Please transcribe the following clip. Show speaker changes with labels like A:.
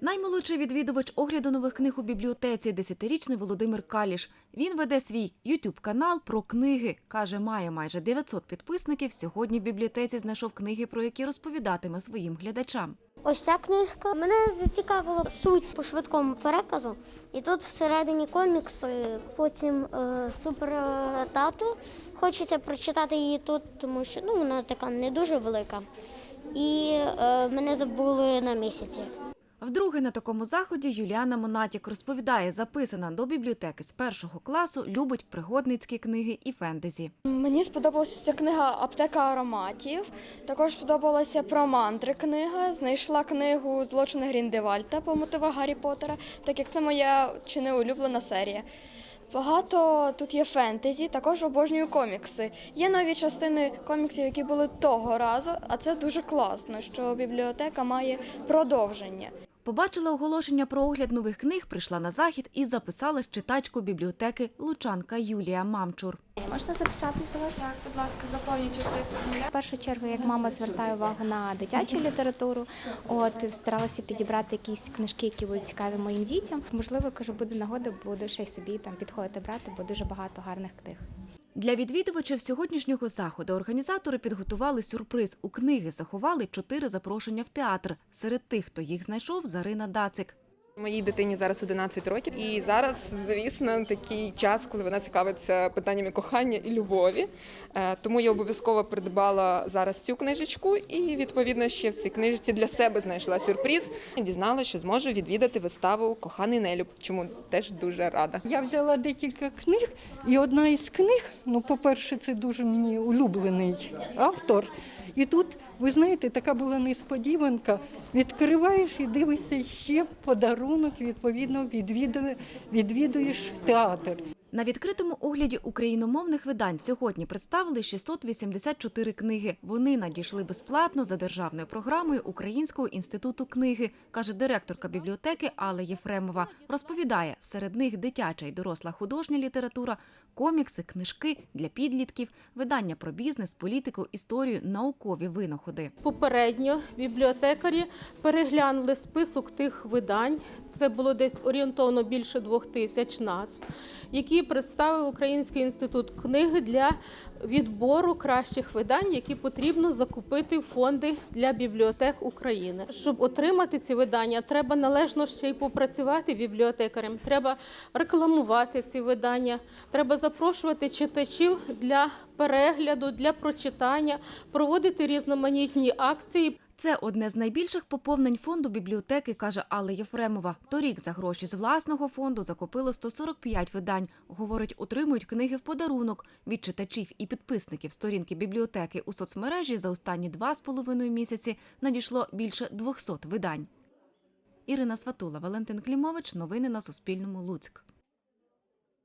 A: Наймолодший відвідувач огляду нових книг у бібліотеці – десятирічний Володимир Каліш. Він веде свій ютуб-канал про книги. Каже, має майже 900 підписників. Сьогодні в бібліотеці знайшов книги, про які розповідатиме своїм глядачам.
B: Ось ця книжка мене зацікавила суть по швидкому переказу. І тут всередині комікси, потім е, супер е. Хочеться прочитати її тут, тому що ну, вона така не дуже велика. І е, мене забули на місяці.
A: Вдруге на такому заході Юліана Монатік розповідає, записана до бібліотеки з першого класу, любить пригодницькі книги і фентезі.
C: Мені сподобалася ця книга Аптека ароматів. Також сподобалася про мантри книга. Знайшла книгу Злочини Гріндевальта по мотивах Гаррі Поттера, так як це моя чи не улюблена серія. Багато тут є фентезі, також обожнюю комікси. Є нові частини коміксів, які були того разу, а це дуже класно, що бібліотека має продовження.
A: Побачила оголошення про огляд нових книг, прийшла на захід і записалась читачку бібліотеки Лучанка Юлія Мамчур.
D: Можна записатись до вас?
E: Так, будь ласка, заповніть усі формуляр.
D: В першу чергу, як мама звертає увагу на дитячу літературу, от старалася підібрати якісь книжки, які будуть цікаві моїм дітям. Можливо, кажу, буде нагода, буду ще й собі там підходити брати, бо дуже багато гарних книг.
A: Для відвідувачів сьогоднішнього заходу організатори підготували сюрприз. У книги заховали чотири запрошення в театр. Серед тих, хто їх знайшов, Зарина Дацик.
F: Моїй дитині зараз 11 років, і зараз, звісно, такий час, коли вона цікавиться питаннями кохання і любові. Е, Тому я обов'язково придбала зараз цю книжечку, і відповідно ще в цій книжці для себе знайшла сюрприз. І Дізналася, що зможу відвідати виставу Коханий нелюб, чому теж дуже рада.
G: Я взяла декілька книг, і одна із книг, ну, по-перше, це дуже мені улюблений автор. І тут, ви знаєте, така була несподіванка. Відкриваєш і дивишся ще подарунок, відповідно, відвідує- відвідуєш театр.
A: На відкритому огляді україномовних видань сьогодні представили 684 книги. Вони надійшли безплатно за державною програмою Українського інституту книги, каже директорка бібліотеки Алла Єфремова. Розповідає, серед них дитяча і доросла художня література, комікси, книжки для підлітків, видання про бізнес, політику, історію, наукові винаходи.
H: Попередньо бібліотекарі переглянули список тих видань. Це було десь орієнтовно більше двох тисяч назв, які представив Український інститут книги для відбору кращих видань, які потрібно закупити в фонди для бібліотек України. Щоб отримати ці видання, треба належно ще й попрацювати бібліотекарям. Треба рекламувати ці видання, треба запрошувати читачів для перегляду, для прочитання, проводити різноманітні акції.
A: Це одне з найбільших поповнень фонду бібліотеки, каже Алла Єфремова. Торік за гроші з власного фонду закупило 145 видань. Говорить, отримують книги в подарунок від читачів і підписників сторінки бібліотеки у соцмережі за останні два з половиною місяці надійшло більше 200 видань. Ірина Сватула, Валентин Клімович. Новини на Суспільному. Луцьк.